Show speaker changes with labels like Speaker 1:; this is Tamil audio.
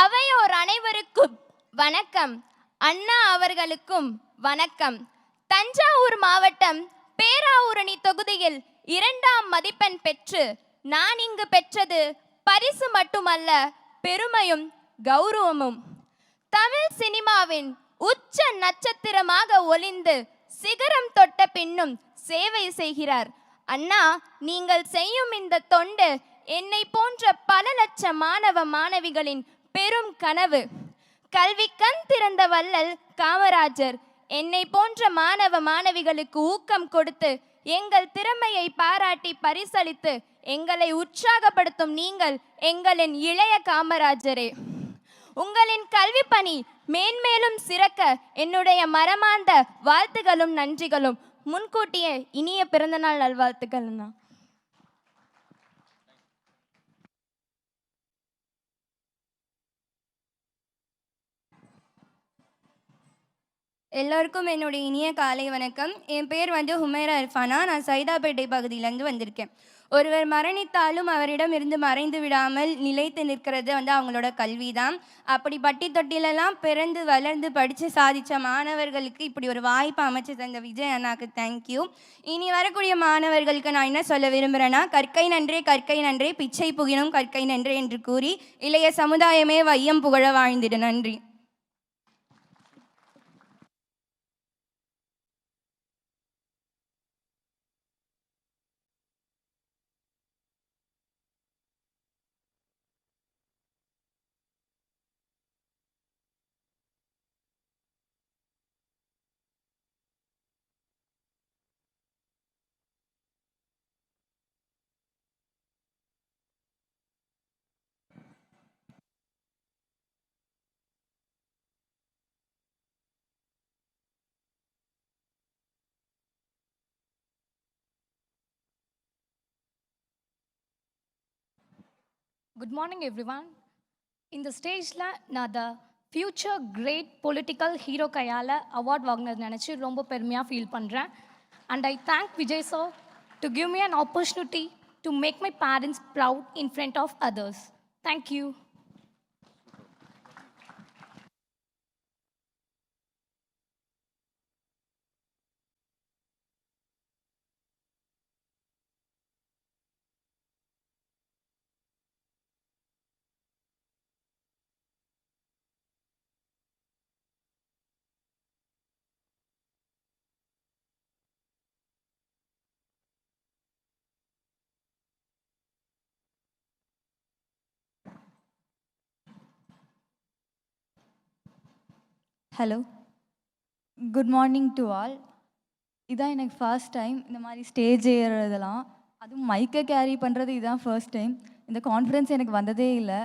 Speaker 1: அவையோர் அனைவருக்கும் வணக்கம். அண்ணா அவர்களுக்கும் வணக்கம். தஞ்சாவூர் மாவட்டம் பேராவூரணி தொகுதியில் இரண்டாம் மதிப்பெண் பெற்று நான் இங்கு பெற்றது பரிசு மட்டுமல்ல பெருமையும் கௌரவமும். தமிழ் சினிமாவின் உச்ச நட்சத்திரமாக ஒளிந்து சிகரம் தொட்ட பின்னும் சேவை செய்கிறார். அண்ணா நீங்கள் செய்யும் இந்த தொண்டு என்னை போன்ற பல லட்ச மாணவ மாணவிகளின் பெரும் கனவு. கல்வி கண் திறந்த வள்ளல் காமராஜர் என்னை போன்ற மாணவ மாணவிகளுக்கு ஊக்கம் கொடுத்து எங்கள் திறமையை பாராட்டி பரிசளித்து எங்களை உற்சாகப்படுத்தும் நீங்கள் எங்களின் இளைய காமராஜரே. உங்களின் கல்வி பணி மேன்மேலும் சிறக்க என்னுடைய மரமார்ந்த வாழ்த்துகளும் நன்றிகளும். முன்கூட்டியே இனிய பிறந்தநாள் நல்வாழ்த்துக்கள்
Speaker 2: எல்லோருக்கும் என்னுடைய இனிய காலை வணக்கம். என் பேர் வந்து ஹுமேரா இர்ஃபானா. நான் சைதாப்பேட்டை பகுதியிலேருந்து வந்திருக்கேன். ஒருவர் மரணித்தாலும் அவரிடம் இருந்து மறைந்து விடாமல் நிலைத்து நிற்கிறது வந்து அவங்களோட கல்வி தான் அப்படி பட்டி தொட்டிலெல்லாம் பிறந்து வளர்ந்து படித்து சாதித்த மாணவர்களுக்கு இப்படி ஒரு வாய்ப்பு அமைச்சு தந்த விஜய் அண்ணாக்கு தேங்க்யூ இனி வரக்கூடிய மாணவர்களுக்கு நான் என்ன சொல்ல விரும்புகிறேன்னா கற்கை நன்றே கற்கை நன்றே பிச்சை புகினும் கற்கை நன்றே என்று கூறி இளைய சமுதாயமே வையம் புகழ வாழ்ந்திடு. நன்றி.
Speaker 3: குட் மார்னிங் எவ்ரிவான் இந்த ஸ்டேஜில் நான் the future great political hero கையால் அவார்ட் வாங்கினது நினச்சி ரொம்ப பெருமையாக ஃபீல் பண்ணுறேன் and I thank Vijay sir to give me an opportunity to make my parents proud in front of others thank you
Speaker 4: hello good morning to all இதான் எனக்கு ஃபர்ஸ்ட் டைம் இந்த மாதிரி ஸ்டேஜ் ஏறுறதெல்லாம். அதுவும் மைக்கை கேரி பண்ணுறது இதுதான் ஃபர்ஸ்ட் டைம் இந்த கான்ஃபிடென்ஸ் எனக்கு வந்ததே இல்லை.